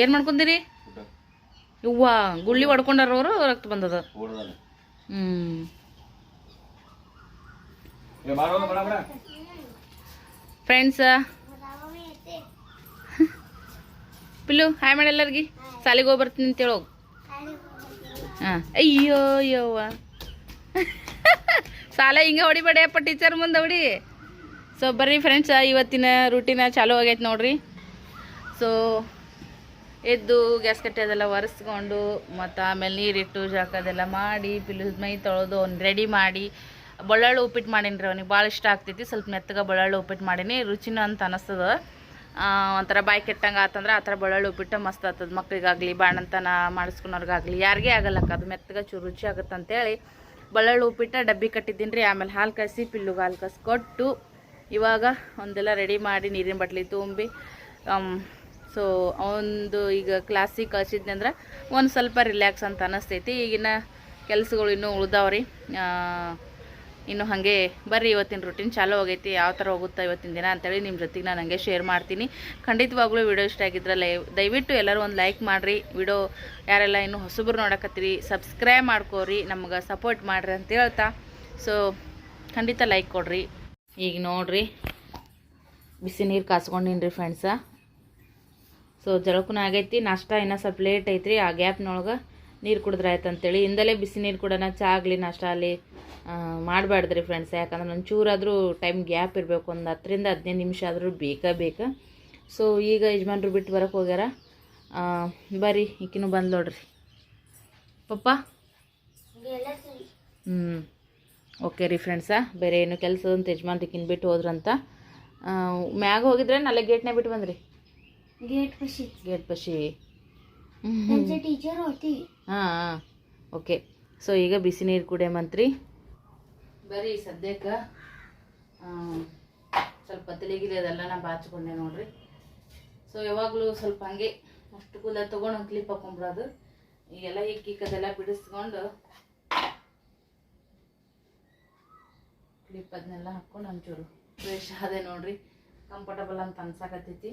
ಏನು ಮಾಡ್ಕೊಂದಿರಿ ಇವ್ವ ಗುಳ್ಳಿ ಹೊಡ್ಕೊಂಡಾರ ಅವರು ರಕ್ತ ಬಂದದ. ಹ್ಮ್. ಫ್ರೆಂಡ್ಸ ಪಿಲ್ಲು ಹಾಯ್ ಮಾಡಿ ಎಲ್ಲರಿಗೆ. ಸಾಲಿಗೆ ಹೋಗಿ ಬರ್ತೀನಿ ಅಂತೇಳಿ ಹೋಗು ಹಾಂ. ಅಯ್ಯೋ ಅಯ್ಯೋವ ಸಾಲ ಹಿಂಗೆ ಹೊಡಿಬೇಡಿಯಪ್ಪ ಟೀಚರ್ ಮುಂದೆ ಹೊಡಿ. ಸೊ ಬರ್ರಿ ಫ್ರೆಂಡ್ಸ ಇವತ್ತಿನ ರೂಟೀನ ಚಾಲೂ ಆಗೈತೆ ನೋಡ್ರಿ. ಸೊ ಎದ್ದು ಗ್ಯಾಸ್ ಕಟ್ಟೆ ಅದೆಲ್ಲ ಒರೆಸ್ಕೊಂಡು ಮತ್ತು ಆಮೇಲೆ ನೀರಿಟ್ಟು ಜಾಕದೆಲ್ಲ ಮಾಡಿ, ಪಿಲ್ಲು ಮೈ ತೊಳೆದು ಅವ್ನು ರೆಡಿ ಮಾಡಿ. ಬಳ್ಳಾಳು ಉಪ್ಪಿಟ್ಟು ಮಾಡೀನಿ ರೀ ಅವನಿಗೆ ಭಾಳ ಇಷ್ಟ ಆಗ್ತೈತಿ. ಸ್ವಲ್ಪ ಮೆತ್ತಗೆ ಬಳ್ಳಾಳು ಉಪ್ಪಿಟ್ಟು ಮಾಡೀನಿ. ರುಚಿನೂ ಅಂತ ಅನ್ನಿಸ್ತದ ಒಂಥರ ಬಾಯಿ ಕೆಟ್ಟಂಗೆ ಆತಂದ್ರೆ ಆ ಥರ ಬಳ್ಳಾಳು ಉಪ್ಪಿಟ್ಟು ಮಸ್ತ್ ಆಗ್ತದೆ ಮಕ್ಳಿಗಾಗಲಿ, ಬಾಣಂತನ ಮಾಡಿಸ್ಕೊಳೋರ್ಗಾಗಲಿ ಯಾರಿಗೇ ಆಗಲ್ಲಕ್ಕ, ಅದು ಮೆತ್ತಗೆ ಚೂರು ರುಚಿ ಆಗುತ್ತೆ ಅಂತೇಳಿ ಬಳ್ಳಾಳು ಉಪ್ಪಿಟ್ಟು ಡಬ್ಬಿ ಕಟ್ಟಿದ್ದೀನಿ ರೀ ಆಮೇಲೆ ಹಾಲು ಕಸಿ ಪಿಲ್ಲುಗೆ ಹಾಲು ಕಸಿ ಕೊಟ್ಟು ಇವಾಗ ಒಂದೆಲ್ಲ ರೆಡಿ ಮಾಡಿ ನೀರಿನ ಬಟ್ಲಿ ತುಂಬಿ ಸೊ ಅವನದು ಈಗ ಕ್ಲಾಸಿಗೆ ಕಳ್ಸಿದ್ನಿ ಅಂದ್ರೆ ಒಂದು ಸ್ವಲ್ಪ ರಿಲ್ಯಾಕ್ಸ್ ಅಂತ ಅನ್ನಿಸ್ತೈತಿ ಈಗಿನ ಕೆಲಸಗಳು ಇನ್ನೂ ಉಳ್ದಾವ್ರಿ. ಇನ್ನು ಹಾಗೆ ಬರ್ರಿ, ಇವತ್ತಿನ ರೂಟೀನ್ ಚಾಲೂ ಆಗೈತಿ. ಯಾವ ಥರ ಹೋಗುತ್ತಾ ಇವತ್ತಿನ ದಿನ ಅಂತೇಳಿ ನಿಮ್ಮ ಜೊತೆಗೆ ನಾನು ಹಂಗೆ ಶೇರ್ ಮಾಡ್ತೀನಿ. ಖಂಡಿತವಾಗ್ಲೂ ವಿಡಿಯೋ ಇಷ್ಟ ಆಗಿದ್ರೆ ಲೈ, ದಯವಿಟ್ಟು ಎಲ್ಲರೂ ಒಂದು ಲೈಕ್ ಮಾಡಿರಿ. ವಿಡಿಯೋ ಯಾರೆಲ್ಲ ಇನ್ನೂ ಹೊಸಬ್ರು ನೋಡಕತ್ತೀರಿ ಸಬ್ಸ್ಕ್ರೈಬ್ ಮಾಡ್ಕೋರಿ, ನಮ್ಗೆ ಸಪೋರ್ಟ್ ಮಾಡಿರಿ ಅಂತ ಹೇಳ್ತಾ. ಸೊ ಖಂಡಿತ ಲೈಕ್ ಕೊಡ್ರಿ. ಈಗ ನೋಡಿರಿ, ಬಿಸಿ ನೀರು ಕಾಸ್ಕೊಂಡಿನ್ರಿ ಫ್ರೆಂಡ್ಸ ಸೊ ಜಳಕುನ ಆಗೈತಿ, ನಾಷ್ಟ ಇನ್ನೂ ಸ್ವಲ್ಪ ಲೇಟ್ ಐತ್ರಿ, ಆ ಗ್ಯಾಪ್ನೊಳಗೆ ನೀರು ಕುಡಿದ್ರೆ ಆಯ್ತು ಅಂತೇಳಿ. ಇಂದಲೇ ಬಿಸಿ ನೀರು ಕುಡೋಣ, ಚಾ ಆಗಲಿ, ನಾಷ್ಟ ಆಗಲಿ ಮಾಡಬಾರ್ದ್ರಿ ಫ್ರೆಂಡ್ಸ್ ಯಾಕಂದ್ರೆ ಒಂಚೂರಾದರೂ ಟೈಮ್ ಗ್ಯಾಪ್ ಇರಬೇಕು, ಒಂದು ಹತ್ತರಿಂದ ಹದಿನೈದು ನಿಮಿಷ ಆದರೂ ಬೇಕಾ ಬೇಕಾ. ಸೊ ಈಗ ಯಜಮಾನ್ರು ಬಿಟ್ಟು ಬರೋಕೆ ಹೋಗ್ಯಾರ. ಬರ್ರಿ, ಈಕಿನೂ ಬಂದು ನೋಡ್ರಿ. ಪಪ್ಪ? ಹ್ಞೂ ಓಕೆ ರೀ ಫ್ರೆಂಡ್ಸಾ ಬೇರೆ ಏನು ಕೆಲಸದಂತ ಅಂತ ಯಜಮಾನ್ ಈಕಿನ ಬಿಟ್ಟು ಹೋದ್ರಂತ. ಮ್ಯಾಗ ಹೋಗಿದ್ರೆ ನಾಳೆ ಗೇಟ್ನೇ ಬಿಟ್ಟು ಬಂದ್ರಿ. गेट पशी ಗೇಟ್ ಬಶಿ त्यांचे टीचर होती ಹಾಂ ಹಾಂ ಓಕೆ ಸೊ ಈಗ ಬಿಸಿ ನೀರು ಕುಡಿಯಮಂತ್ರಿ ಬರೀ ಸದ್ಯಕ್ಕೆ ಸ್ವಲ್ಪ ತಲೆಗಿದೆ ಅದೆಲ್ಲ ನಾ ಬಾಚ್ಕೊಂಡೆ ನೋಡ್ರಿ ಸೊ ಯಾವಾಗಲೂ ಸ್ವಲ್ಪ ಹಂಗೆ ಅಷ್ಟು ಕೂದಲ ತೊಗೊಂಡು ಒಂದು ಕ್ಲಿಪ್ ಹಾಕೊಂಡ್ಬಿಡೋದು ಈಗೆಲ್ಲ ಹಿಕ್ ಅದೆಲ್ಲ ಬಿಡಿಸ್ಕೊಂಡು ಕ್ಲಿಪ್ ಅದನ್ನೆಲ್ಲ ಹಾಕ್ಕೊಂಡು ಒಂಚೂರು ಫ್ರೆಶ್ ಅದೇ ನೋಡ್ರಿ ಕಂಫರ್ಟಬಲ್ ಅಂತ ಅನ್ಸಾಕತ್ತೈತಿ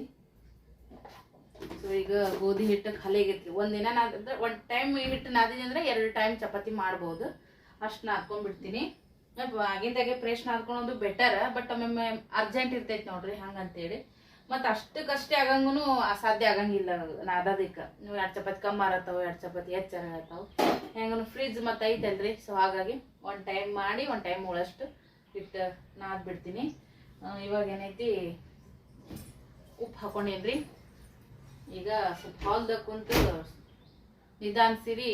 ಸೊ ಈಗ ಗೋಧಿ ಹಿಟ್ಟು ಖಾಲಿ ಆಗೈತಿ ಒಂದಿನ ನಾದ್ರೆ ಒಂದು ಟೈಮ್ ಹಿಟ್ಟು ನಾದಿನಿ ಅಂದರೆ ಎರಡು ಟೈಮ್ ಚಪಾತಿ ಮಾಡ್ಬೋದು. ಅಷ್ಟು ನಾದ್ಕೊಂಡ್ಬಿಡ್ತೀನಿ. ಆಗಿಂದಾಗೆ ಫ್ರೆಶ್ ನಾದ್ಕೊಳೋದು ಬೆಟರ್ ಬಟ್ ಒಮ್ಮೊಮ್ಮೆ ಅರ್ಜೆಂಟ್ ಇರ್ತೈತಿ ನೋಡ್ರಿ ಹಂಗಂತೇಳಿ. ಮತ್ತು ಅಷ್ಟಕ್ಕಷ್ಟೇ ಆಗಂಗೂ ಅಸಾಧ್ಯ ಆಗಂಗಿಲ್ಲ ನಾದೋದಕ್ಕೆ. ನೀವು ಎರಡು ಚಪಾತಿ ಕಮ್ಮಿ ಆರತ್ತವು, ಎರಡು ಚಪಾತಿ ಹೆಚ್ಚು ಆಗತ್ತಾವ ಹೆಂಗೂ ಫ್ರಿಜ್ ಮತ್ತು ಐತಲ್ರಿ? ಸೊ ಹಾಗಾಗಿ ಒಂದು ಟೈಮ್ ಮಾಡಿ, ಒಂದು ಟೈಮ್ ಉಳಷ್ಟು ಹಿಟ್ಟು ನಾದ್ಬಿಡ್ತೀನಿ. ಇವಾಗ ಏನೈತಿ? ಉಪ್ಪು ಹಾಕೊಂಡೇನ್ರಿ. ಈಗ ಸ್ವಲ್ಪ ಹಾಲ್ದಾಗ ಕುಂತು ನಿಧಾನಿಸಿರಿ,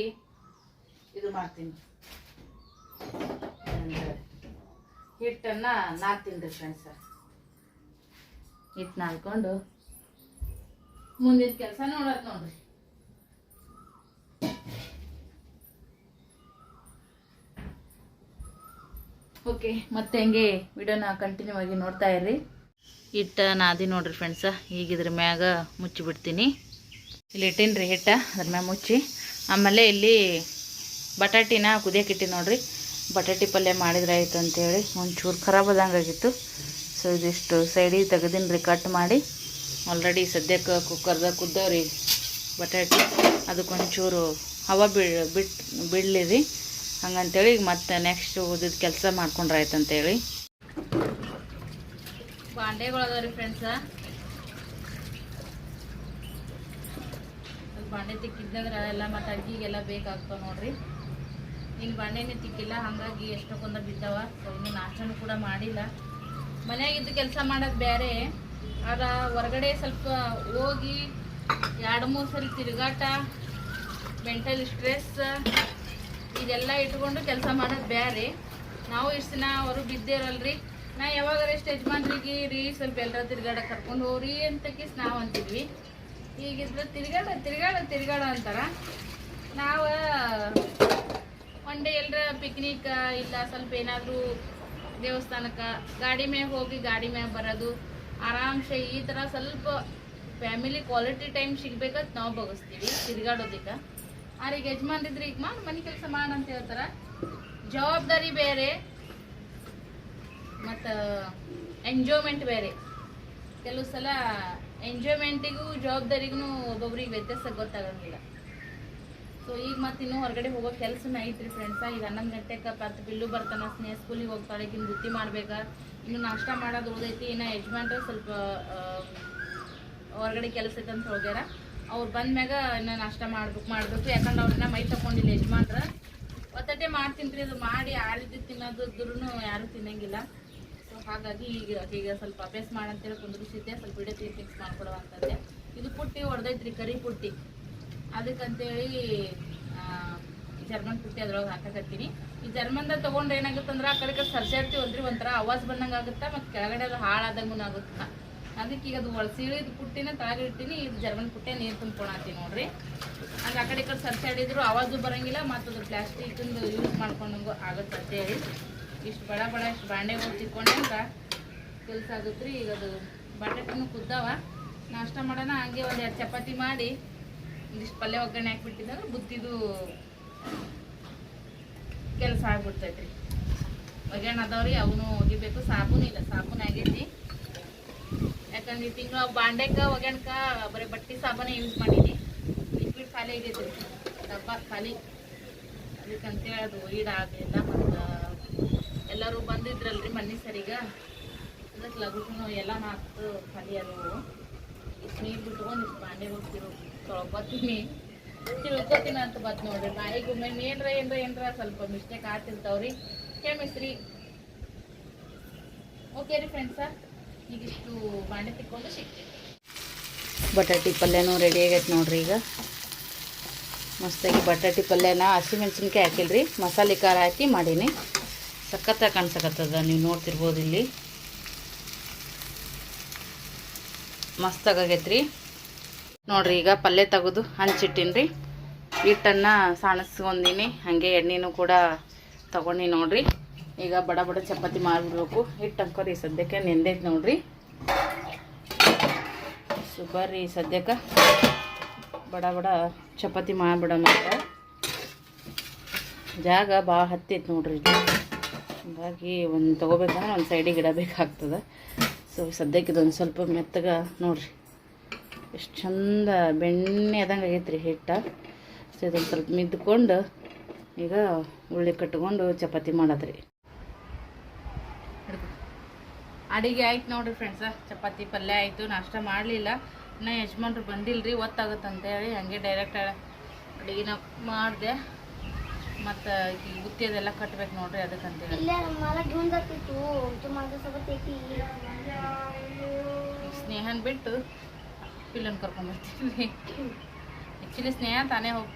ಇದು ಮಾಡ್ತೀನಿ. ಹಿಟ್ಟನ್ನು ನಾದ್ತೀನಿ ಫ್ರೆಂಡ್ಸ್ ಹಿಟ್ಟು ನಾಲ್ಕೊಂಡು ಮುಂದಿನ ಕೆಲಸ ನೋಡೋದು ನೋಡ್ರಿ. ಓಕೆ ಮತ್ತೆ ಹಂಗೆ ವಿಡಿಯೋನ ಕಂಟಿನ್ಯೂ ಆಗಿ ನೋಡ್ತಾ ಇರ್ರಿ. ಹಿಟ್ಟ ನಾದಿ ನೋಡ್ರಿ ಫ್ರೆಂಡ್ಸ ಈಗ ಇದ್ರ ಮ್ಯಾಗ ಮುಚ್ಚಿಬಿಡ್ತೀನಿ. ಇಲ್ಲಿ ಇಟ್ಟಿನಿ ಹಿಟ್ಟ, ಅದ್ರ ಮ್ಯಾಗ ಮುಚ್ಚಿ. ಆಮೇಲೆ ಇಲ್ಲಿ ಬಟಾಟಿನ ಕುದಿಯಕ್ಕೆ ಇಟ್ಟಿನಿ ನೋಡ್ರಿ. ಬಟಾಟಿ ಪಲ್ಯ ಮಾಡಿದ್ರೆ ಆಯಿತು ಅಂತೇಳಿ. ಒಂಚೂರು ಖರಾಬ್ ಆದಂಗೆ ಆಗಿತ್ತು. ಸೊ ಇದಿಷ್ಟು ಸೈಡಿಗೆ ತೆಗೆದಿನಿ ರೀ ಕಟ್ ಮಾಡಿ. ಆಲ್ರೆಡಿ ಸದ್ಯಕ್ಕೆ ಕುಕ್ಕರ್ದಾಗ ಕುದ್ದವ್ರಿ ಬಟಾಟಿ. ಅದಕ್ಕೊಂಚೂರು ಹವಾ ಬಿ ಬಿಟ್ಟು ಬಿಡಲಿ ರೀ ಹಂಗಂತೇಳಿ ಈಗ ಮತ್ತೆ ನೆಕ್ಸ್ಟ್ ಓದಿದ ಕೆಲಸ ಮಾಡ್ಕೊಂಡ್ರೆ ಆಯ್ತು ಅಂತೇಳಿ. ಬಾಂಡೆಗಳು ಅದಾವ ರೀ ಫ್ರೆಂಡ್ಸ ಬಾಂಡೆ ತಿಕ್ಕಿದ್ದಂದ್ರೆ ಎಲ್ಲ ಮತ್ತು ಅಡ್ಗಿಗೆಲ್ಲ ಬೇಕಾಗ್ತಾವ ನೋಡ್ರಿ. ಇನ್ನು ಬಾಂಡೆನೇ ತಿಕ್ಕಿಲ್ಲ, ಹಾಗಾಗಿ ಎಷ್ಟೊಂದ ಬಿದ್ದಾವ, ಸೊ ಇನ್ನು ನಾಷ್ಟನೂ ಕೂಡ ಮಾಡಿಲ್ಲ. ಮನ್ಯಾಗಿದ್ದು ಕೆಲಸ ಮಾಡೋದು ಬೇರೆ ಆದ್ರೆ ಹೊರಗಡೆ ಸ್ವಲ್ಪ ಹೋಗಿ ಎರಡು ಮೂರು ಸಲ ತಿರುಗಾಟ ಮೆಂಟಲ್ ಸ್ಟ್ರೆಸ್ ಇದೆಲ್ಲ ಇಟ್ಕೊಂಡು ಕೆಲಸ ಮಾಡೋದು ಬೇರೆ ನಾವು ಇಷ್ಟು ದಿನ ಅವರು ಬಿದ್ದಿರಲ್ರಿ ನಾ ಯಾವಾಗಾರ ಎಷ್ಟು ಯಜಮಾನ್ರಿಗೆ ರೀ, ಸ್ವಲ್ಪ ಎಲ್ಲರ ತಿರ್ಗಾಡ ಕರ್ಕೊಂಡು ಹೋಗ್ರಿ ಅಂತ ಕಿಸ್ ನಾವು ಅಂತಿದ್ವಿ. ಈಗಿದ್ರೆ ತಿರ್ಗಾಡ ತಿರ್ಗಾಡ ತಿರ್ಗಾಡ ಅಂತಾರ. ನಾವು ಒನ್ ಡೇ ಎಲ್ಲರ ಪಿಕ್ನಿಕ್ ಇಲ್ಲ ಸ್ವಲ್ಪ ಏನಾದರೂ ದೇವಸ್ಥಾನಕ್ಕೆ, ಗಾಡಿ ಮ್ಯಾಗ ಹೋಗಿ ಗಾಡಿ ಮ್ಯಾಗ ಬರೋದು. ಆರಾಮ್ಸೆ ಈ ಥರ ಸ್ವಲ್ಪ ಫ್ಯಾಮಿಲಿ ಕ್ವಾಲಿಟಿ ಟೈಮ್ ಸಿಗ್ಬೇಕಂತ ನಾವು ಬಗಸ್ತೀವಿ ತಿರ್ಗಾಡೋದಕ್ಕೆ ಈಗ ಯಜಮಾನ್ರಿದ್ರೆ, ಈಗ ಮಾಡಿ ಮನೆ ಕೆಲಸ ಮಾಡ ಅಂತ ಹೇಳ್ತಾರ. ಜವಾಬ್ದಾರಿ ಬೇರೆ. ಮತ್ತು ಎಂಜಾಯ್ಮೆಂಟ್ ಬೇರೆ. ಕೆಲವು ಸಲ ಎಂಜಾಯ್ಮೆಂಟಿಗೂ ಜವಾಬ್ದಾರಿಗೂ ಒಬ್ಬೊಬ್ರಿಗೆ ವ್ಯತ್ಯಾಸ ಗೊತ್ತಾಗಂಗಿಲ್ಲ. ಸೊ ಈಗ ಮತ್ತೆ ಇನ್ನೂ ಹೊರಗಡೆ ಹೋಗೋ ಕೆಲಸನ ಐತ್ರಿ ಫ್ರೆಂಡ್ಸ ಈಗ ಹನ್ನೊಂದು ಗಂಟೆಗೆ ಪತ್ ಬಿಲ್ಲು ಬರ್ತಾನ, ಸ್ನೇಹ ಸ್ಕೂಲಿಗೆ ಹೋಗ್ತಾಳೆ ಈಗಿನ ಬುತ್ತಿ ಮಾಡ್ಬೇಕಾ? ಇನ್ನು ನಾಷ್ಟ ಮಾಡೋದು ಉಳ್ದೈತಿ ಇನ್ನು ಯಜಮಾನ್ರು ಸ್ವಲ್ಪ ಹೊರಗಡೆ ಕೆಲಸ ಅಂತ ಹೋಗ್ಯಾರ. ಅವ್ರು ಬಂದ್ಮ್ಯಾಗ ಇನ್ನು ನಾಷ್ಟ ಮಾಡ್ಬೇಕು, ಮಾಡಬೇಕು. ಯಾಕಂದ್ರೆ ಅವ್ರನ್ನ ಮೈ ತಗೊಂಡಿಲ್ಲ ಯಜಮಾನ್ರ. ಒತ್ತಟೆ ಮಾಡ್ತೀನಿ ರೀ ಅದು ಮಾಡಿ ಆರಿದ್ದು ತಿನ್ನೋದು ಯಾರು ತಿನ್ನಂಗಿಲ್ಲ. ಸೊ ಹಾಗಾಗಿ ಈಗ ಈಗ ಸ್ವಲ್ಪ ಅಭ್ಯಾಸ ಮಾಡಂತೇಳಿ ಕುಂದ್ರಿಸಿದ್ದೆ, ಸ್ವಲ್ಪ ವಿಡಿಯೋ ತೀರ್ ಫಿಕ್ಸ್ ಮಾಡ್ಕೊಡುವ ಅಂತಂದೆ ಇದು ಪುಟ್ಟಿ ಹೊಡೆದೈತ್ರಿ ಕರಿ ಪುಟ್ಟಿ. ಅದಕ್ಕಂತೇಳಿ ಜರ್ಮನ್ ಪುಟ್ಟಿ ಅದ್ರೊಳಗೆ ಹಾಕಕತ್ತೀನಿ. ಈ ಜರ್ಮನ್ದಾಗ ತೊಗೊಂಡ್ರೆ ಏನಾಗುತ್ತಂದ್ರೆ, ಆ ಕಡೆ ಸರ್ಸಾಡ್ತೀವಲ್ರಿ ಒಂಥರ ಆವಾಜ್ ಬಂದಂಗೆ ಆಗುತ್ತೆ ಮತ್ತು ಕೆಳಗಡೆ ಅದು ಹಾಳಾದಂಗೂ ಆಗುತ್ತೆ. ಅದಕ್ಕೆ ಈಗ ಅದು ಒಳಸಿಳಿದ ಪುಟ್ಟಿನ ತಳಗಿಡ್ತೀನಿ ಇದು ಜರ್ಮನ್ ಪುಟ್ಟೆ ನೀರು ತುಂಬ್ಕೊಳತ್ತೀನಿ ನೋಡ್ರಿ. ಅದು ಆ ಕಡೆ ಈ ಕಡೆ ಸರ್ಸಾಡಿದ್ರು ಆವಾಜು ಬರಂಗಿಲ್ಲ, ಮತ್ತು ಅದು ಯೂಸ್ ಮಾಡ್ಕೊಂಡಂಗೂ ಆಗುತ್ತೆ ಅಂತೇಳಿ ಇಷ್ಟು ಬಡ ಬಡ ಇಷ್ಟು ಬಾಂಡೆಗಳು ತಿಕ್ಕೊಂಡೆ ಅಂತ ಕೆಲಸ ಆಗುತ್ತೆ ರೀ ಈಗ ಅದು ಬಟಾಟೆನೂ ಕುದ್ದಾವ. ನಾಷ್ಟ ಮಾಡೋಣ, ಹಂಗೆ ಒಂದು ಎರಡು ಚಪಾತಿ ಮಾಡಿ ಒಂದಿಷ್ಟು ಪಲ್ಯ ಒಗ್ಗರಣೆ ಹಾಕ್ಬಿಟ್ಟಿದ್ರೆ ಬುದ್ಧಿದು ಕೆಲಸ ಆಗ್ಬಿಡ್ತೈತ್ರಿ. ಒಗ್ಗರಣೆ ರೀ ಅವನು ಒಗಿಬೇಕು. ಸಾಬೂನು ಇಲ್ಲ, ಸಾಬೂನು ಆಗೈತಿ. ಯಾಕಂದ್ರೆ ಈ ತಿಂಗಳು ಬಾಂಡೆಕ, ಒಗ್ಗರಣಕ ಬರೀ ಬಟ್ಟೆ ಸಾಬೂನೇ ಯೂಸ್ ಮಾಡೀನಿ. ಲಿಕ್ವಿಡ್ ಖಾಲಿ ಆಗೈತಿ ಡಬ್ಬ ಖಾಲಿ. ಅದಕ್ಕಂತೇಳಿ ಅದು ಈಡಾಗಲಿಲ್ಲ. ಎಲ್ಲರೂ ಬಂದಿದ್ರಲ್ರಿ ಮನೆ ಸರಿಗ ಅದಕ್ಕೆ ಲಗುನು ಎಲ್ಲ ಹಾಕ್ತು ಖಾಲಿ ಇಷ್ಟು ನೀರು ಬಿಟ್ಕೊಂಡು ಇಷ್ಟು ಬಾಂಡೆ ಹೋಗ್ತಿರು ತೊಳ್ಕೊತೀನಿ. ತಿಳ್ಕೊತೀನಿ ಅಂತ ಬತ್ ನೋಡ್ರಿ. ಬಾಯಿಗೆ ಒಮ್ಮೆ ಏನ್ರ ಏನ್ರ ಏನ್ರ ಸ್ವಲ್ಪ ಮಿಸ್ಟೇಕ್ ಆಗ್ತಿರ್ತಾವ್ರಿ. ಕೇಮಿಸ್ರಿ ಓಕೆ ರೀ ಫ್ರೆಂಡ್ಸ ಈಗ ಇಷ್ಟು ಬಾಂಡೆ ತಿಕ್ಕೊಂಡು ಸಿಗ್ತೀವಿ ಬಟಾಟಿ ಪಲ್ಯನೂ ರೆಡಿ ಆಗೈತೆ ನೋಡ್ರಿ ಈಗ. ಮಸ್ತಾಗಿ ಬಟಾಟಿ ಪಲ್ಯನ ಹಸಿಮೆಣ್ಸಿನ್ಕಾಯಿ ಹಾಕಿಲ್ರಿ. ಮಸಾಲೆ ಖಾರ ಹಾಕಿ ಮಾಡೀನಿ. ಸಖತ್ತಾಗಿ ಕಾಣ್ಸಕತ್ತದ, ನೀವು ನೋಡ್ತಿರ್ಬೋದು ಇಲ್ಲಿ. ಮಸ್ತಾಗೈತ್ರಿ ನೋಡ್ರಿ, ಈಗ ಪಲ್ಯ ತೆಗೆದು ಹಂಚಿಟ್ಟಿನ್ರಿ. ಹಿಟ್ಟನ್ನು ಸಾಣಿಸ್ಕೊಂಡಿನಿ ಹಾಗೆ ಎಣ್ಣೆನೂ ಕೂಡ ತಗೊಂಡು ನೋಡ್ರಿ. ಈಗ ಬಡ ಬಡ ಚಪಾತಿ ಮಾಡಿಬಿಡ್ಬೇಕು. ಹಿಟ್ಟು ಅಂಕೋರಿ ಸದ್ಯಕ್ಕೆ ನೆಂದೈತೆ ನೋಡ್ರಿ. ಸೂಪರ್ ರೀ ಸದ್ಯಕ್ಕೆ. ಬಡ ಬಡ ಚಪಾತಿ ಮಾಡಿಬಿಡ ಮತ್ತು ಜಾಗ ಭಾಳ ಹತ್ತೈತೆ ನೋಡ್ರಿ. ಹಾಗಾಗಿ ಒಂದು ತೊಗೋಬೇಕಂದ್ರೆ ಒಂದು ಸೈಡಿಗೆ ಇಡಬೇಕಾಗ್ತದೆ ಸೊ ಸದ್ಯಕ್ಕೆ ಇದೊಂದು ಸ್ವಲ್ಪ ಮೆತ್ತಗ ನೋಡ್ರಿ. ಎಷ್ಟು ಚಂದ ಬೆಣ್ಣೆ ಆದಂಗೆ ಆಗೈತೆ ರೀ ಹಿಟ್ಟು. ಸೊ ಇದೊಂದು ಸ್ವಲ್ಪ ಮಿದ್ಕೊಂಡು ಈಗ ಉಳ್ಳಿ ಕಟ್ಕೊಂಡು ಚಪಾತಿ ಮಾಡೋದ್ರಿ. ಅಡಿಗೆ ಆಯ್ತು ನೋಡ್ರಿ ಫ್ರೆಂಡ್ಸ ಚಪಾತಿ ಪಲ್ಯ ಆಯಿತು, ನಾಷ್ಟ ಮಾಡಲಿಲ್ಲ. ಇನ್ನೂ ಯಜಮಾನ್ರು ಬಂದಿಲ್ರಿ ಗೊತ್ತಾಗುತ್ತೆ ಅಂತೇಳಿ ಹಂಗೆ ಡೈರೆಕ್ಟ್ ಅಡುಗೆನ ಮಾಡಿದೆ. ಮತ್ತು ಈ ಬುತ್ತಿ ಅದೆಲ್ಲ ಕಟ್ಬೇಕು ನೋಡ್ರಿ ಅದಕ್ಕಂತೇಳಿ. ಸ್ನೇಹನ್ ಬಿಟ್ಟು ಪಿಲ್ಲನ್ ಕರ್ಕೊಂಡ್ಬರ್ತೀವಿ ಆ್ಯಕ್ಚುಲಿ ಸ್ನೇಹ ತಾನೇ ಹೋಗ್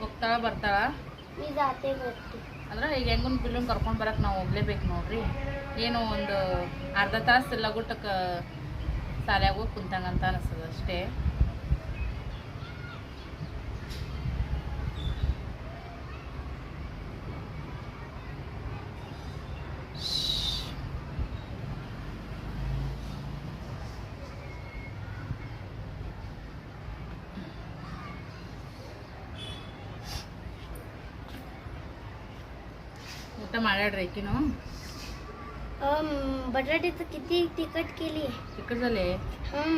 ಹೋಗ್ತಾಳ ಬರ್ತಾಳ. ಅಂದ್ರೆ ಈಗ ಹೆಂಗನ್ ಪಿಲ್ಲನ್ ಕರ್ಕೊಂಡು ಬರಕ್ಕೆ ನಾವು ಹೋಗ್ಲೇಬೇಕು ನೋಡ್ರಿ. ಏನು ಒಂದು ಅರ್ಧ ತಾಸು ಲಗುಟಕ್ಕೆ ಸಾಲ್ಯಾಗ ಹೋಗಿ ಕುಂತಂಗಂತ ಅನಿಸ್ತದೆ ಅಷ್ಟೇ. ಊಟ ಮಾಡ್ಯಾಡ್ರಿ ಈಕಿನು अम, बटाट्याचं किती तिखट केली ಚಿಕ್ಕದಲ್ಲಿ हम्म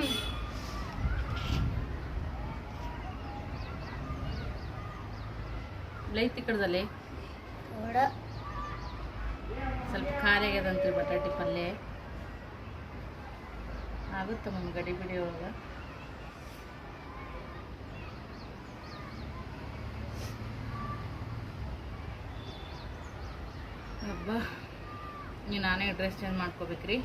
ಲೈ ತಿಕ್ಕಡದಲ್ಲಿ थोडं ಸ್ವಲ್ಪ ಖಾರ ಆಗ್ಯದಂತ್ರಿ ಬಟಾಟಿ ಪಲ್ಯ ಆಗುತ್ತೆ ನಮ್ಮ ಗಡಿ ಬಿಡಿ ಒಳಗೆ ಹಬ್ಬ. ನೀ ನಾನೇ ಡ್ರೆಸ್ ಚೇಂಜ್ ಮಾಡ್ಕೋಬೇಕ್ರಿ.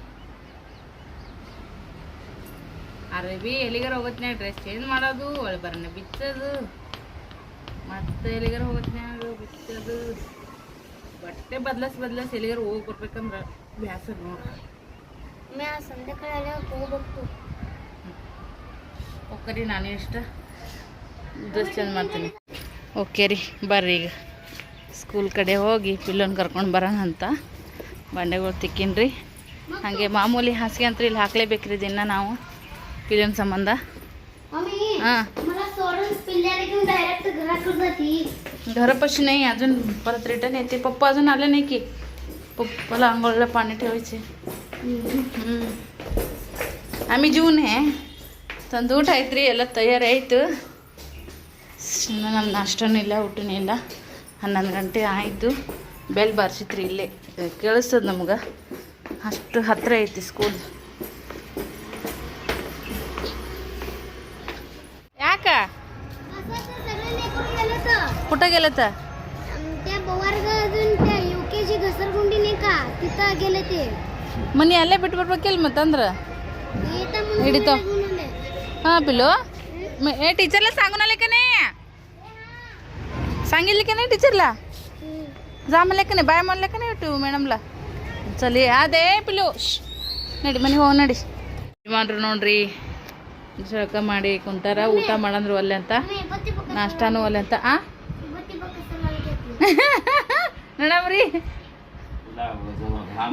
ಅರೇಬಿ ಎಲ್ಲಿಗಾರ ಹೋಗತ್ನ ಡ್ರೆಸ್ ಚೇಂಜ್ ಮಾಡೋದು ಒಳ ಬರೋಣ ಬಿಚ್ಚೋದು. ಮತ್ತೆ ಎಲ್ಲಿಗಾರ ಹೋಗತ್ನಾಗ ಬಿಚ್ಚೋದು. ಬಟ್ಟೆ ಬದಲಾಸ್ ಬದಲಾಸ್ ಎಲ್ಲಿಗಾರ ಹೋಗಿ ಬರ್ಬೇಕಂದ್ರೆ ಬ್ಯಾಸ ನೋಡ್ರಿ ಹೋಗ್ಬೇಕು. ಓಕೆ ರೀ ನಾನೇ ಇಷ್ಟ. ಡ್ರೆಸ್ ಚೇಂಜ್ ಮಾಡ್ತೀನಿ. ಓಕೆ ರೀ ಬರ್ರಿ ಈಗ. ಸ್ಕೂಲ್ ಕಡೆ ಹೋಗಿ ಪಿಲ್ಲೊನ್ ಕರ್ಕೊಂಡು ಬರೋಣ ಅಂತ ಬಂಡೆಗಳು ತಿಕ್ಕಿನ್ರಿ ಹಾಗೆ ಮಾಮೂಲಿ ಹಾಸಿಗೆ ಅಂತ ಇಲ್ಲಿ ಹಾಕ್ಲೇಬೇಕ್ರಿ ದಿನ ನಾವು ಪಿಲ್ಲೊನ್ ಸಂಬಂಧ मम्मी हां मला सोडून पिल्ल्याला घेऊन डायरेक्ट घराकडे जाती घरापाशी नाही अजून परत रिटर्न येते पप्पा अजून आले नाही की पप्पाला आंघोळीला पाणी ठेवायचे हम्म. आम्ही जेवून आहे ತಂದು ಊಟ ಐತ್ರಿ ಎಲ್ಲ ತಯಾರಿ ಆಯಿತು ಇನ್ನು ನಮ್ಮ ನಾಷ್ಟನೂ ಇಲ್ಲ ಊಟನೂ ಇಲ್ಲ ಹನ್ನೊಂದು ಗಂಟೆ ಆಯಿತು ಬೆಲ್ ಬಾರಿಸಿತ್ರಿ ಇಲ್ಲೇ ಕೇಳಿಸ್ತದ ನಮ್ಗೆ ಅಷ್ಟು ಹತ್ತಿರ ಐತಿ ಸ್ಕೂಲ್ ಯಾಕ कुठं गेलं तर त्या बवारग अजून त्या युकेची घसरगुंडी नाही का तिथं गेले ते ಮನಿ ಅಲ್ಲೇ ಬಿಟ್ಟು ಬರ್ಬೇಕಿಲ್ಲ ಮತ್ತಂದ್ರೆ येता म्हणून ಹಿಡಿತೋ घेऊन आले. हां सांगितले की ಟೀಚರ್ टीचरला? जामले की ಬಾಯ್ बाय म्हणले की नाही ಲಾ ಮೇಡಮ್ಲ ಚಲಿ ಅದೇ ಪಿಲು ನಡಿ ಮನೆಗೆ ಹೋಗಿ ನಡಿ ಮಾಡ್ರಿ ನೋಡ್ರಿ ಜಳಕ ಮಾಡಿ ಕುಂತಾರ ಊಟ ಮಾಡಂದ್ರು ಅಲ್ಲೇ ಅಂತ. ನಾಷ್ಟಾನು ಅಲ್ಲೇ ಅಂತ ಆ ನೋಡಮ್ರಿ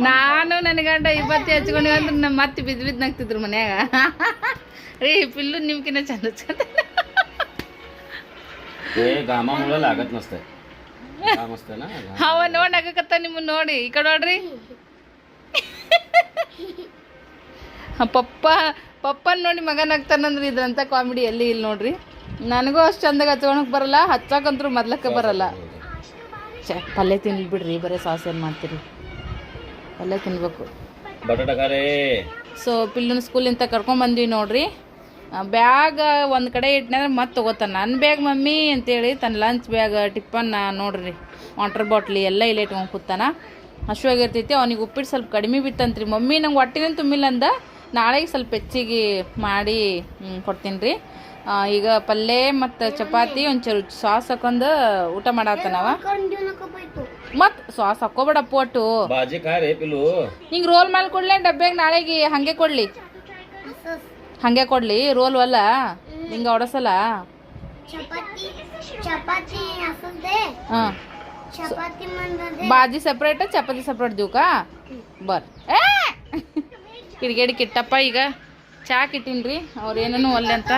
ನಾನು ನನ್ನ ಗಂಡ ಇವತ್ತು ಹಚ್ಕೊಂಡಿವಂದ್ರೆ ನಮ್ಮ ಮತ್ತೆ ಬಿದ್ದು ಬಿದ್ದು ನಗ್ತಿದ್ರು ಮನ್ಯಾಗ. ರೀ ಪಿಲ್ಲು ನಿಮ್ಕಿನ್ನ ಚಂದ ಚಂದ ते घामामुळे लागत नसतंय घाम असतं ना घाम. ಅವ ನೋಡಿ ನಗಕತ್ತ ನಿಮ್ಮನ್ನ ನೋಡಿ ಈ ಕಡೆ ನೋಡ್ರಿ ಪಪ್ಪ ಪಪ್ಪನ್ ನೋಡಿ ಮಗ ನಗ್ತಾನಂದ್ರೆ ಇದ್ರಂತ ಕಾಮಿಡಿ ಎಲ್ಲಿ ಇಲ್ಲ ನೋಡ್ರಿ ನನಗೂ ಅಷ್ಟು ಚಂದಾಗ ಹಚ್ಕೊಳಕ್ ಬರಲ್ಲ ಹಚ್ಚಕಂತ್ರು ಮೊದ್ಲಕ್ಕೆ ಬರಲ್ಲ ಛೆ ಪಲ್ಯ ತಿನ್ಲಿ ಬಿಡ್ರಿ ಬರೀ ಸಾಸ್ ಏನು ಮಾಡ್ತೀರಿ ಪಲ್ಯ ತಿನ್ಬೇಕು बटाटा खा रे ಸೊ ಪಿಲ್ಲುನ ಸ್ಕೂಲಿಂದ ಕರ್ಕೊಂಬಂದ್ವಿ ನೋಡ್ರಿ ಬ್ಯಾಗ್ ಒಂದು ಕಡೆ ಇಟ್ನಂದ್ರೆ ಮತ್ತೆ ತೊಗೋತಾನೆ. ನನ್ನ ಬ್ಯಾಗ್ ಮಮ್ಮಿ ಅಂತೇಳಿ ತನ್ನ ಲಂಚ್ ಬ್ಯಾಗ್ ಟಿಪ್ಪನ್ನ ನೋಡ್ರಿ. ವಾಟರ್ ಬಾಟ್ಲಿ ಎಲ್ಲ ಇಲ್ಲೇ ಇಟ್ಕೊಂಡು ಕೂತಾನ. ಹಶುವಾಗಿರ್ತೈತಿ ಅವ್ನಿಗೆ ಉಪ್ಪಿಟ್ಟು ಸ್ವಲ್ಪ ಕಡಿಮೆ ಬಿತ್ತಂತ್ರಿ. ಮಮ್ಮಿ ನಂಗೆ ಹೊಟ್ಟಿನ ತುಂಬಿಲ್ಲ ಅಂದ. ನಾಳೆಗೆ ಸ್ವಲ್ಪ ಹೆಚ್ಚಿಗೆ ಮಾಡಿ ಕೊಡ್ತೀನಿ ರೀ ಈಗ ಪಲ್ಯ ಮತ್ತು ಚಪಾತಿ ಒಂಚೂರು ಸಾಸ್ ಹಾಕೊಂಡು ಊಟ ಮಾಡತ್ತಾನವ ಮತ್ ಸಾಸ್ ಹಾಕೋಬೇಡಪ್ಪ ಒಟ್ಟು ಹಿಂಗೆ ರೋಲ್ ಮಾಡಿ ಕೊಡ್ಲೇ ಡಬ್ಬ್ಯಾಗ ನಾಳೆಗೆ ಹಂಗೆ ಕೊಡ್ಲಿ. ಹಂಗೆ ಕೊಡ್ಲಿ ರೋಲ್ ಅಲ್ಲ? ಹಿಂಗೆ ಹೊಡಸಲ್ಲ? ಬಾಜಿ ಸಪ್ರೇಟ್ ಚಪಾತಿ ಸಪ್ರೇಟ್ ದೇವ್ಕಾ? ಬರ್. ಕಿಡಿಗೇಡಿ ಕಿಟ್ಟಪ್ಪ ಈಗ ಚಾಕ್ ಇಟ್ಟಿನ್ರಿ ಅವ್ರು ಏನೇನು ಒಲ್ಲೆ ಅಂತ.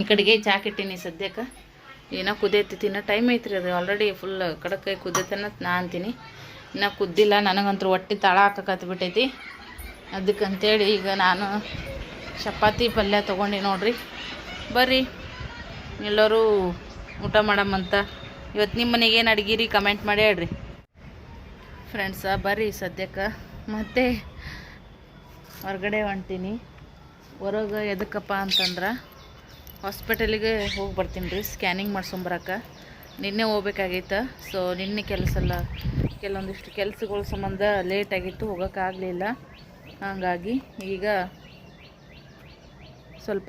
ಈ ಕಡೆಗೆ ಚಾಕ್ ಇಟ್ಟೀನಿ ಸದ್ಯಕ್ಕೆ. ಏನೋ ಕುದೈತಿ ತಿನ್ನೋ ಟೈಮ್ ಐತ್ರಿ ಅದು. ಆಲ್ರೆಡಿ ಫುಲ್ ಕಡಕಾಯಿ ಕುದೇತನ ನಾ ಅಂತೀನಿ. ಇನ್ನೂ ಕುದ್ದಿಲ್ಲ ನನಗಂತೂ ಹೊಟ್ಟೆ ತಾಳ ಹಾಕಕತ್ಬಿಟ್ಟೈತಿ ಅದಕ್ಕಂತೇಳಿ ಈಗ ನಾನು ಚಪಾತಿ ಪಲ್ಯ ತೊಗೊಂಡು ನೋಡ್ರಿ. ಬರ್ರಿ, ಎಲ್ಲರೂ ಊಟ ಮಾಡಮ್ಮಂತ ಇವತ್ತು ನಿಮ್ಮ ಮನೆಗೆ ಏನು ಅಡ್ಗಿರಿ ಕಮೆಂಟ್ ಮಾಡಿ ಹೇಳ್ರಿ. ಫ್ರೆಂಡ್ಸ ಬರ್ರಿ ಸದ್ಯಕ್ಕೆ. ಮತ್ತೆ ಹೊರಗಡೆ ಹೊಂಟೀನಿ. ಹೊರಗೆ ಎದಕ್ಕಪ್ಪ ಅಂತಂದ್ರೆ ಹಾಸ್ಪಿಟಲಿಗೆ ಹೋಗಿ ಬರ್ತೀನಿ ರೀ ಸ್ಕ್ಯಾನಿಂಗ್ ಮಾಡ್ಸೊಂಬರಕ್ಕೆ. ನಿನ್ನೆ ಹೋಗ್ಬೇಕಾಗಿತ್ತು. ಸೊ ನಿನ್ನೆ ಕೆಲಸ ಎಲ್ಲ ಕೆಲವೊಂದಿಷ್ಟು ಕೆಲಸಗಳ ಸಂಬಂಧ ಲೇಟ್ ಆಗಿತ್ತು, ಹೋಗೋಕ್ಕಾಗಲಿಲ್ಲ. ಹಾಗಾಗಿ ಈಗ ಸ್ವಲ್ಪ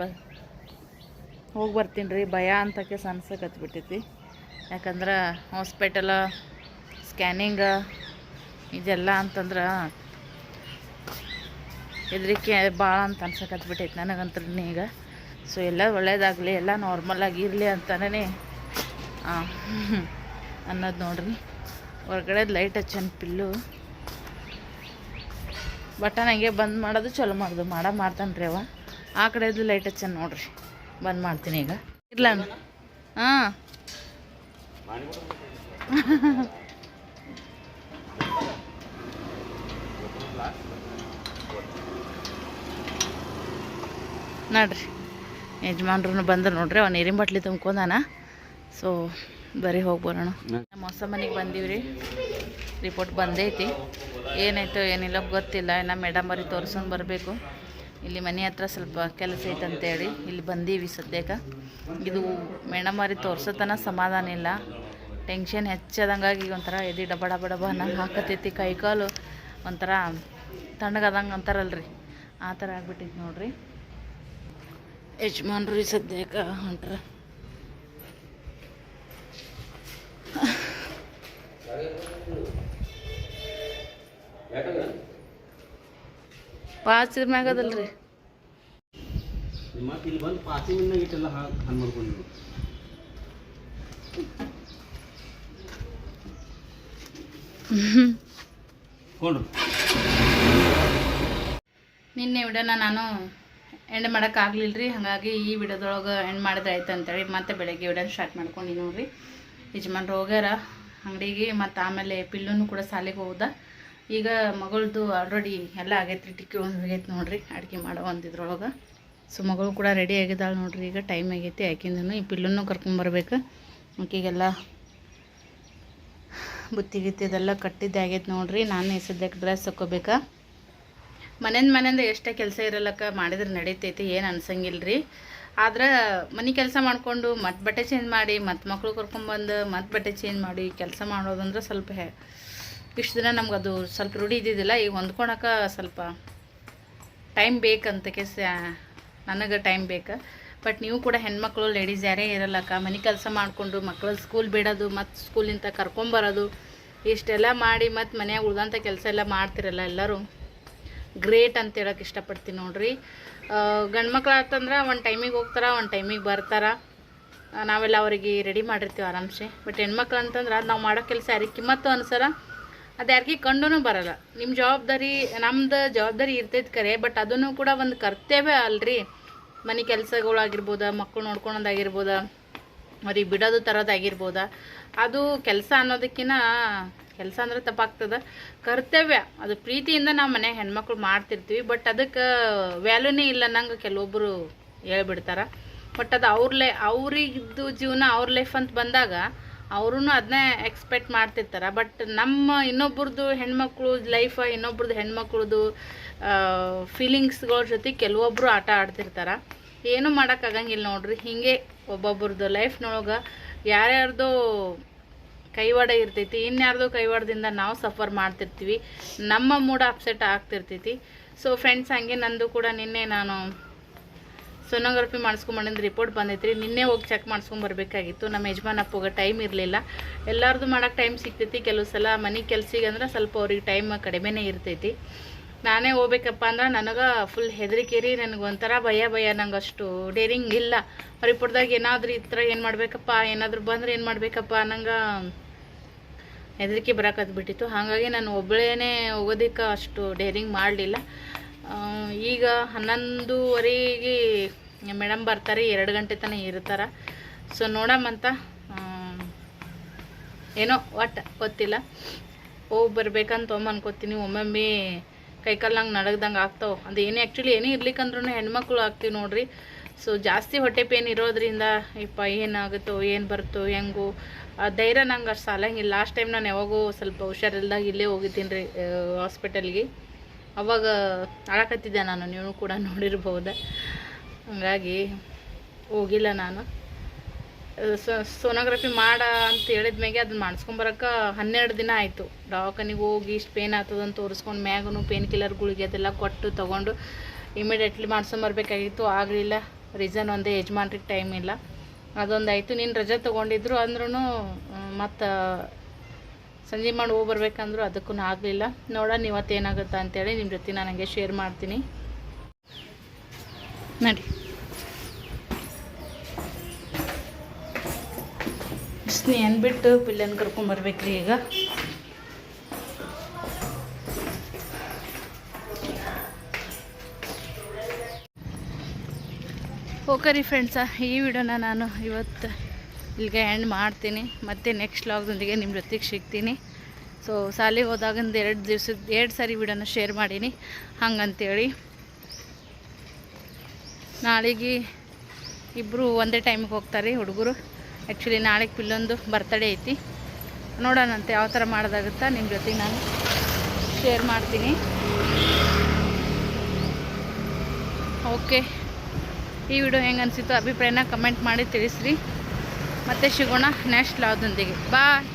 ಹೋಗಿ ಬರ್ತೀನಿ ರೀ, ಭಯ ಅಂತಕ್ಕೆ ಸನ್ಸಕ್ಕೆ ಹತ್ಬಿಟ್ಟೈತಿ ಯಾಕಂದ್ರೆ ಹಾಸ್ಪಿಟಲ ಸ್ಕ್ಯಾನಿಂಗ ಇದೆಲ್ಲ ಅಂತಂದ್ರೆ ಹೆದರಿಕೆ ಭಾಳ ಅಂತ ಅನ್ಸಕತ್ಬಿಟ್ಟೈತಿ ನನಗಂತ್ರ ಈಗ. ಸೊ ಎಲ್ಲ ಒಳ್ಳೇದಾಗಲಿ, ಎಲ್ಲ ನಾರ್ಮಲ್ ಆಗಿರಲಿ ಅಂತಲೇ ಅನ್ನೋದು ನೋಡ್ರಿ. ಹೊರಗಡೆ ಲೈಟ್ ಹಚ್ಚನ್ ಪಿಲ್ಲು. ಬಟನ್ ಹಂಗೆ ಬಂದ್ ಮಾಡೋದು ಚಲೋ ಮಾಡೋದು, ಮಾಡ ಮಾಡ್ತಾನೆ ರೀ ಅವ. ಆ ಕಡೆದು ಲೈಟ್ ಹಚ್ಚನ್ ನೋಡ್ರಿ, ಬಂದ್ ಮಾಡ್ತೀನಿ ಈಗ. ಇಲ್ಲ ಹಾಂ. ನೋಡ್ರಿ ಯಜಮಾನ್ರು ಬಂದ್ರು ನೋಡ್ರಿ ಅವ ನೀರಿನ ಬಾಟ್ಲಿ ತುಂಬ್ಕೊಂಡಾನ. ಸೊ ಬರೀ ಹೋಗಿ ಬರೋಣ. ನಮ್ಮ ಹೊಸ ಮನೆಗೆ ಬಂದೀವಿ ರೀ ರಿಪೋರ್ಟ್ ಬಂದೈತಿ. ಏನಾಯ್ತೋ ಏನಿಲ್ಲ ಗೊತ್ತಿಲ್ಲ. ಇನ್ನು ಮೇಡಮ್ ಅವ್ರಿಗೆ ತೋರಿಸ್ಕೊಂಡು ಬರಬೇಕು. ಇಲ್ಲಿ ಮನೆ ಹತ್ರ ಸ್ವಲ್ಪ ಕೆಲಸ ಐತೆ ಅಂತೇಳಿ ಇಲ್ಲಿ ಬಂದೀವಿ ಸದ್ಯಕ್ಕೆ. ಇದು ಮೇಡಮ್ ಮಾರಿ ತೋರ್ಸೋತನ ಸಮಾಧಾನ ಇಲ್ಲ. ಟೆನ್ಷನ್ ಹೆಚ್ಚಾದಂಗಾಗಿ ಒಂಥರ ಎದಿ ಡಬ ಡಬ ಡಬ ಹಾಕತೈತಿ. ಕೈಕಾಲು ಒಂಥರ ತಣ್ಣಗದಂಗೆ ಅಂತಾರಲ್ರಿ. ಆ ಥರ ಆಗ್ಬಿಟ್ಟಿತ್ತು ನೋಡಿರಿ. ಯಜಮಾನ್ರು ಈ ಸದ್ಯಕ್ಕೆ ಹೊಂಟ್ರ. ಪಾಚಿರ ಮ್ಯಾಗ ಅದಲ್ರಿ. ಮತ್ತೆ ಇಲ್ಲಿ ಬಂದು ಪಾಚಿ ಇಟ್ಟೆಲ್ಲ ಮಾಡ್ಕೊಂಡು ಕೊಂಡ್ರು. ನಿನ್ನೆ ವಿಡಿಯೋನ ನಾನು ಎಂಡ್ ಮಾಡೋಕ್ಕಾಗಲಿಲ್ಲ ರೀ ಹಾಗಾಗಿ ಈ ವಿಡಿಯೋದೊಳಗೆ ಎಂಡ್ ಮಾಡಿದ್ರೆ ಆಯ್ತು ಅಂತೇಳಿ ಮತ್ತೆ ಬೆಳಗ್ಗೆ ವಿಡಿಯೋನ ಸ್ಟಾರ್ಟ್ ಮಾಡ್ಕೊಂಡು ನೋಡ್ರಿ. ಯಜಮಾನ್ರು ಹೋಗ್ಯಾರ ಅಂಗಡಿಗೆ ಮತ್ತು ಆಮೇಲೆ ಪಿಲ್ಲುನು ಕೂಡ ಸಾಲಿಗೆ ಹೋದ ಈಗ ಮಗಳದು ಆಲ್ರೆಡಿ ಎಲ್ಲ ಆಗೈತ್ರಿ, ಟಿಕ್ಕಿ ಒಂದು ಹೋಗೈತೆ ನೋಡಿರಿ, ಅಡುಗೆ ಮಾಡೋ ಒಂದಿದ್ರೊಳಗೆ. ಸೊ ಮಗಳು ಕೂಡ ರೆಡಿ ಆಗಿದ್ದಾಳೆ ನೋಡ್ರಿ, ಈಗ ಟೈಮ್ ಆಗೈತಿ ಆಕಿಂದನು, ಈ ಪಿಲ್ಲನ್ನು ಕರ್ಕೊಂಬರ್ಬೇಕು ಆಕಿಗೆಲ್ಲ ಬುತ್ತಿ ಗಿತ್ತಿ ಇದೆಲ್ಲ ಕಟ್ಟಿದ್ದೆ ಆಗೈತೆ ನೋಡ್ರಿ, ನಾನು ಈ ಡ್ರೆಸ್ ಹಾಕೋಬೇಕಾ? ಮನೆಯಿಂದ ಮನೆಯಿಂದ ಎಷ್ಟೇ ಕೆಲಸ ಇರಲ್ಲಕ್ಕ, ಮಾಡಿದ್ರೆ ನಡೀತೈತಿ, ಏನು ಅನ್ಸಂಗಿಲ್ಲ ರೀ ಆದ್ರೆ ಮನೆ ಕೆಲಸ ಮಾಡಿಕೊಂಡು ಮತ್ತೆ ಬಟ್ಟೆ ಚೇಂಜ್ ಮಾಡಿ, ಮತ್ತೆ ಮಕ್ಕಳು ಕರ್ಕೊಂಬಂದು ಮತ್ತೆ ಬಟ್ಟೆ ಚೇಂಜ್ ಮಾಡಿ, ಕೆಲಸ ಮಾಡೋದಂದ್ರೆ ಸ್ವಲ್ಪ ಹೆ ಇಷ್ಟು ದಿನ ನಮ್ಗೆ ಅದು ಸ್ವಲ್ಪ ರೂಢಿ ಇದ್ದಿದ್ದಿಲ್ಲ, ಈಗ ಹೊಂದ್ಕೊಳಕ್ಕೆ ಸ್ವಲ್ಪ ಟೈಮ್ ಬೇಕಂತ ಕೆಸ ನನಗೆ ಟೈಮ್ ಬೇಕು. ಬಟ್ ನೀವು ಕೂಡ ಹೆಣ್ಮಕ್ಳು, ಲೇಡೀಸ್ ಯಾರೇ ಇರಲ್ಲಕ್ಕ, ಮನೆ ಕೆಲಸ ಮಾಡಿಕೊಂಡು ಮಕ್ಕಳು ಸ್ಕೂಲ್ ಬಿಡೋದು ಮತ್ತು ಸ್ಕೂಲಿಂದ ಕರ್ಕೊಂಬರೋದು ಇಷ್ಟೆಲ್ಲ ಮಾಡಿ ಮತ್ತು ಮನೆಯಾಗ ಉಳ್ದಂಥ ಕೆಲಸ ಎಲ್ಲ ಮಾಡ್ತಿರಲ್ಲ ಎಲ್ಲರೂ. ಗ್ರೇಟ್ ಅಂತ ಹೇಳೋಕೆ ಇಷ್ಟಪಡ್ತೀನಿ ನೋಡ್ರಿ. ಗಂಡು ಮಕ್ಳು ಆತಂದ್ರೆ ಒಂದು ಟೈಮಿಗೆ ಹೋಗ್ತಾರೆ, ಒಂದು ಟೈಮಿಗೆ ಬರ್ತಾರೆ. ನಾವೆಲ್ಲ ಅವರಿಗೆ ರೆಡಿ ಮಾಡಿರ್ತೀವಿ ಆರಾಮ್ಸೆ. ಬಟ್ ಹೆಣ್ಮಕ್ಳು ಅಂತಂದ್ರೆ ನಾವು ಮಾಡೋ ಕೆಲಸ ಯಾರಿಗೆ ಕಿಮ್ಮತ್ತು ಅನ್ಸರ ಅದು ಯಾರಿಗೆ ಕಂಡೂ ಬರಲ್ಲ. ನಿಮ್ಮ ಜವಾಬ್ದಾರಿ, ನಮ್ದು ಜವಾಬ್ದಾರಿ ಇರ್ತೈತೆ ಕರೆ ಬಟ್ ಅದನ್ನು ಕೂಡ ಒಂದು ಕರ್ತವ್ಯ ಅಲ್ರಿ. ಮನೆ ಕೆಲಸಗಳಾಗಿರ್ಬೋದ ಮಕ್ಕಳು ನೋಡ್ಕೊಳೋದಾಗಿರ್ಬೋದ ಅವ್ರಿಗೆ ಬಿಡೋದು ತರೋದಾಗಿರ್ಬೋದ ಅದು ಕೆಲಸ ಅನ್ನೋದಕ್ಕಿಂತ ಕೆಲಸ ಅಂದ್ರೆ ತಪ್ಪಾಗ್ತದೆ. ಕರ್ತವ್ಯ, ಅದು ಪ್ರೀತಿಯಿಂದ ನಾವು ಮನೆ ಹೆಣ್ಮಕ್ಳು ಮಾಡ್ತಿರ್ತೀವಿ ಬಟ್ ಅದಕ್ಕೆ ವ್ಯಾಲ್ಯೂನೇ ಇಲ್ಲ ನಂಗೆ ಕೆಲವೊಬ್ಬರು ಹೇಳ್ಬಿಡ್ತಾರೆ. ಬಟ್ ಅದು ಅವ್ರ ಲೈ, ಅವ್ರಿಗಿದ್ದು ಜೀವನ ಅವ್ರ ಲೈಫ್ ಅಂತ ಬಂದಾಗ ಅವ್ರೂ ಅದನ್ನೇ ಎಕ್ಸ್ಪೆಕ್ಟ್ ಮಾಡ್ತಿರ್ತಾರೆ. ಬಟ್ ನಮ್ಮ ಇನ್ನೊಬ್ರದ್ದು ಹೆಣ್ಮಕ್ಳು ಲೈಫ ಇನ್ನೊಬ್ರದ್ದು ಹೆಣ್ಮಕ್ಳದ್ದು ಫೀಲಿಂಗ್ಸ್ಗಳ ಜೊತೆ ಕೆಲವೊಬ್ಬರು ಆಟ ಆಡ್ತಿರ್ತಾರೆ. ಏನೂ ಮಾಡೋಕ್ಕಾಗಂಗಿಲ್ಲ ನೋಡ್ರಿ. ಹೀಗೆ ಒಬ್ಬೊಬ್ರದ್ದು ಲೈಫ್ನೊಳಗೆ ಯಾರ್ಯಾರ್ದೋ ಕೈವಾಡ ಇರ್ತೈತಿ, ಇನ್ಯಾರ್ದೋ ಕೈವಾಡದಿಂದ ನಾವು ಸಫರ್ ಮಾಡ್ತಿರ್ತೀವಿ. ನಮ್ಮ ಮೂಡ ಅಪ್ಸೆಟ್ ಆಗ್ತಿರ್ತೈತಿ. ಸೊ ಫ್ರೆಂಡ್ಸ್ ಹಂಗೆ ನಂದು ಕೂಡ ನಿನ್ನೆ ನಾನು ಸೋನೋಗ್ರಫಿ ಮಾಡಿಸ್ಕೊಂಬಂದಿದ್ದು ರಿಪೋರ್ಟ್ ಬಂದೈತ್ರಿ. ನಿನ್ನೆ ಹೋಗಿ ಚೆಕ್ ಮಾಡಿಸ್ಕೊಂಬರ್ಬೇಕಾಗಿತ್ತು. ನಮ್ಮ ಯಜಮಾನ್ ಅಪ್ಪಗೆ ಟೈಮ್ ಇರಲಿಲ್ಲ. ಎಲ್ಲರದು ಮಾಡೋಕೆ ಟೈಮ್ ಸಿಗ್ತೈತಿ. ಕೆಲವು ಸಲ ಮನೆ ಕೆಲ್ಸಿಗೆ ಅಂದ್ರೆ ಸ್ವಲ್ಪ ಅವ್ರಿಗೆ ಟೈಮ್ ಕಡಿಮೆನೇ ಇರ್ತೈತಿ. ನಾನೇ ಹೋಗ್ಬೇಕಪ್ಪ ಅಂದ್ರೆ ನನಗೆ ಫುಲ್ ಹೆದರಿಕೆ ರೀ. ನನಗೆ ಒಂಥರ ಭಯ ಭಯ. ನಂಗೆ ಅಷ್ಟು ಡೇರಿಂಗ್ ಇಲ್ಲ. ರಿಪೋರ್ಟ್ದಾಗ ಏನಾದರೂ ಈ ಥರ ಏನು ಮಾಡಬೇಕಪ್ಪ? ಏನಾದರೂ ಬಂದ್ರೆ ಏನು ಮಾಡಬೇಕಪ್ಪ? ನಂಗೆ ಹೆದರಿಕೆ ಬರಕತ್ಬಿಟ್ಟಿತ್ತು ಹಾಗಾಗಿ ನಾನು ಒಬ್ಬಳೇನೆ ಹೋಗೋದಕ್ಕೆ ಅಷ್ಟು ಡೇರಿಂಗ್ ಮಾಡಲಿಲ್ಲ. ಈಗ ಹನ್ನೊಂದುವರೆಗೆ ಮೇಡಮ್ ಬರ್ತಾರೆ, ಎರಡು ಗಂಟೆ ತನಕ ಇರ್ತಾರೆ. ಸೊ ನೋಡಮ್ಮಂತ ಏನೋ ಒಟ್ಟು ಗೊತ್ತಿಲ್ಲ. ಹೋಗಿ ಬರ್ಬೇಕಂತ ಒಮ್ಮೆ ಅನ್ಕೋತೀನಿ. ಒಮ್ಮೊಮ್ಮೆ ಕೈಕಾಲಂಗೆ ನಡಗ್ದಂಗೆ ಆಗ್ತಾವೆ. ಅದು ಏನೇ ಆ್ಯಕ್ಚುಲಿ ಏನೇ ಇರ್ಲಿಕ್ಕಂದ್ರೂ ಹೆಣ್ಮಕ್ಳು ಆಗ್ತೀವಿ ನೋಡ್ರಿ. ಸೊ ಜಾಸ್ತಿ ಹೊಟ್ಟೆ ಪೇನ್ ಇರೋದ್ರಿಂದ ಇಪ್ಪ ಏನಾಗುತ್ತೋ, ಏನು ಬರುತ್ತೋ, ಹೆಂಗೋ ಧೈರ್ಯ ನಂಗೆ ಅಷ್ಟು ಸಾಲಂಗಿಲ್ಲ. ಲಾಸ್ಟ್ ಟೈಮ್ ನಾನು ಯಾವಾಗೂ ಸ್ವಲ್ಪ ಹುಷಾರಿಲ್ದಾಗ ಇಲ್ಲೇ ಹೋಗಿದ್ದೀನಿ ರೀ ಹಾಸ್ಪಿಟಲ್ಗೆ ಅವಾಗ ಅಳಕತ್ತಿದ್ದೆ ನಾನು ನೀವು ಕೂಡ ನೋಡಿರ್ಬೋದು ಹಂಗಾಗಿ ಹೋಗಿಲ್ಲ ನಾನು. ಸೋನೋಗ್ರಫಿ ಮಾಡ ಅಂತ ಹೇಳಿದ ಮ್ಯಾಗೆ ಅದನ್ನ ಮಾಡಿಸ್ಕೊಂಬರಕ್ಕೆ ಹನ್ನೆರಡು ದಿನ ಆಯಿತು. ದವಾಖಾನಿಗೆ ಹೋಗಿ ಇಷ್ಟು ಪೇನ್ ಆಗ್ತದಂತ ಅಂತ ತೋರಿಸ್ಕೊಂಡು ಮ್ಯಾಗೂ ಪೇನ್ ಕಿಲ್ಲರ್ ಗುಳಿಗೆ ಅದೆಲ್ಲ ಕೊಟ್ಟು ತೊಗೊಂಡು ಇಮಿಡಿಯೇಟ್ಲಿ ಮಾಡ್ಸ್ಕೊಂಬರ್ಬೇಕಾಗಿತ್ತು. ಆಗಲಿಲ್ಲ ರೀಸನ್ ಒಂದೇ, ಯಜಮಾನ್ರಿಗೆ ಟೈಮ್ ಇಲ್ಲ. ಅದೊಂದು ಆಯಿತು ನೀನು ರಜೆ ತೊಗೊಂಡಿದ್ರು ಅಂದ್ರೂ ಮತ್ತು ಸಂಜೆ ಮಾಡಿ ಹೋಗಿ ಬರ್ಬೇಕಂದ್ರೂ ಅದಕ್ಕೂ ಆಗಲಿಲ್ಲ. ನೋಡೋಣ ಇವತ್ತು ಏನಾಗುತ್ತೆ ಅಂತೇಳಿ ನಿಮ್ಮ ಜೊತೆ ನಾನು ಹಂಗೆ ಶೇರ್ ಮಾಡ್ತೀನಿ. ನಡಿ. ಬಿಸ್ನಿ ಅಂದ್ಬಿಟ್ಟು ಪಿಲ್ಲನ್ ಕರ್ಕೊಂಬರ್ಬೇಕ್ರಿ ಈಗ. ಓಕೆ ರೀ ಫ್ರೆಂಡ್ಸ ಈ ವಿಡಿಯೋನ ನಾನು ಇವತ್ತು ಇಲ್ಲಿಗೆ ಎಂಡ್ ಮಾಡ್ತೀನಿ. ಮತ್ತು ನೆಕ್ಸ್ಟ್ ಲಾಗ್ದೊಂದಿಗೆ ನಿಮ್ಮ ಜೊತೆಗೆ ಸಿಗ್ತೀನಿ. ಸೊ ಶಾಲೆಗೆ ಹೋದಾಗಂದು ಎರಡು ದಿವ್ಸದ, ಎರಡು ಸಾರಿ ವಿಡಿಯೋನ ಶೇರ್ ಮಾಡೀನಿ. ಹಂಗಂತೇಳಿ. ನಾಳೆಗೆ ಇಬ್ಬರು ಒಂದೇ ಟೈಮಿಗೆ ಹೋಗ್ತಾರೆ ಹುಡುಗರು. ಆ್ಯಕ್ಚುಲಿ ನಾಳೆಗೆ ಪಿಲ್ಲೊಂದು ಬರ್ತಡೇ ಐತಿ. ನೋಡೋಣಂತೆ ಯಾವ ಥರ ಮಾಡೋದಾಗುತ್ತಾ. ನಿಮ್ಮ ಜೊತೆಗೆ ನಾನು ಶೇರ್ ಮಾಡ್ತೀನಿ. ಓಕೆ ಈ ವಿಡಿಯೋ ಹೆಂಗೆ ಅನಿಸಿತು ಅಭಿಪ್ರಾಯನ ಕಮೆಂಟ್ ಮಾಡಿ ತಿಳಿಸ್ರಿ. ಮತ್ತೆ ಸಿಗೋಣ ನೆಕ್ಸ್ಟ್ ಲಾವ್ದೊಂದಿಗೆ ಬಾಯ್